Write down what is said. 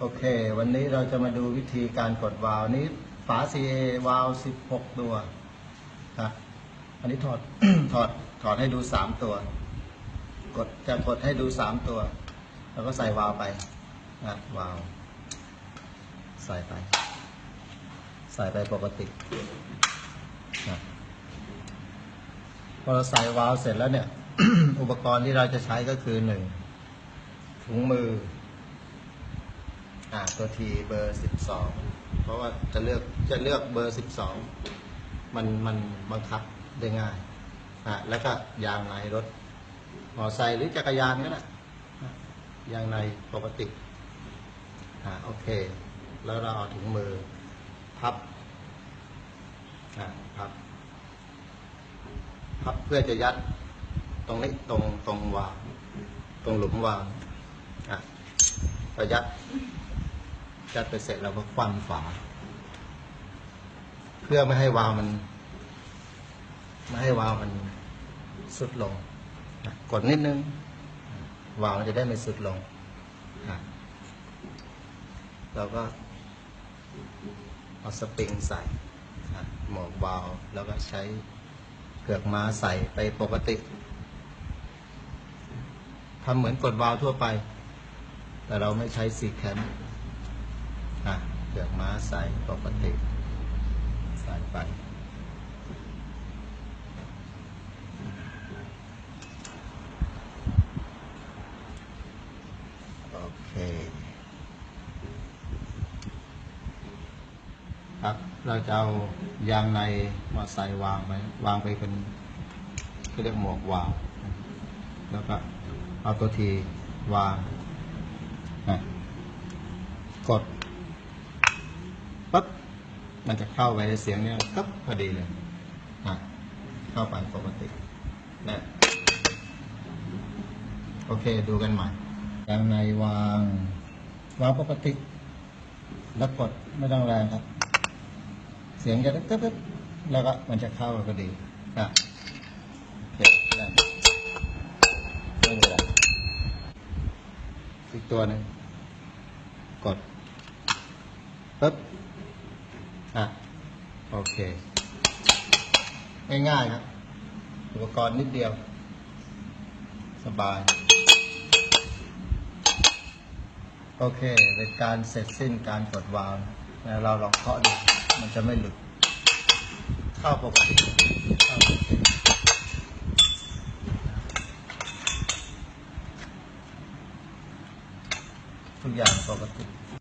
โอเค วันนี้เราจะมาดูวิธีการกดวาล์วนี้ฝา CA วาล์ว16 ตัวครับอันนี้ถอด ถอด ถอดให้ดู 3 ตัว กด จะกดให้ดู 3 ตัว แล้วก็ใส่วาล์วไปนะวาล์วใส่ไป ใส่ไปปกตินะพอเราใส่วาล์วเสร็จแล้วเนี่ย อุปกรณ์ที่เราจะใช้ก็คือหนึ่งถุงมือ อ่าตัวทีเบอร์สิบสองเพราะว่าจะเลือกจะเลือกเบอร์สิบสองมันมันบังคับได้ง่ายอ่าแล้วก็ยางในรถมอไซค์หรือจักรยานก็ได้ยางในปกติอ่าโอเค แล้วเราเอาถุงมือพับอ่าพับพับเพื่อจะยัดตรงนี้ตรงตรงวาล์วตรงหลุมวาล์วอะพอยัด จัดไปเสร็จเราก็คว่ำฝา เพื่อไม่ให้วาล์วมัน ไม่ให้วาล์วมันสุดลง กดนิดนึง วาล์วมันจะได้ไม่สุดลง เราก็เอาสปริงใส่หมวกวาล์วแล้วก็ใช้เกือกม้าใส่ไปปกติทำเหมือนกดวาล์วทั่วไป แต่เราไม่ใช้ซีแคม อะเกือกม้าใส่ปกติ ใส่ไปโอเคครับเราจะเอายางในมาใส่วางไปวางไปเป็นก็เรียกหมวกวางแล้วก็เอาตัวทีวางนะกด มันจะเข้าไปในเสียงเนี้ยปั๊บพอดีเลยอะเข้าไปปกตินะโอเคดูกันใหม่ยางในวางวางปกติ แล้วกดไม่ต้องแรงครับ เสียงจะตึ๊บตึ๊บแล้วก็มันจะเข้าไปพอดีอะโอเคแรงไม่เป็นไรอีกตัวหนึ่งกดปึ๊บ อะโอเค ง่ายๆครับ อุปกรณ์นิดเดียว สบาย โอเค เป็นการเสร็จสิ้นการกดวาล์วเราลองเคาะดูมันจะไม่หลุด เข้าปกติเข้าปกติทุกอย่างปกติ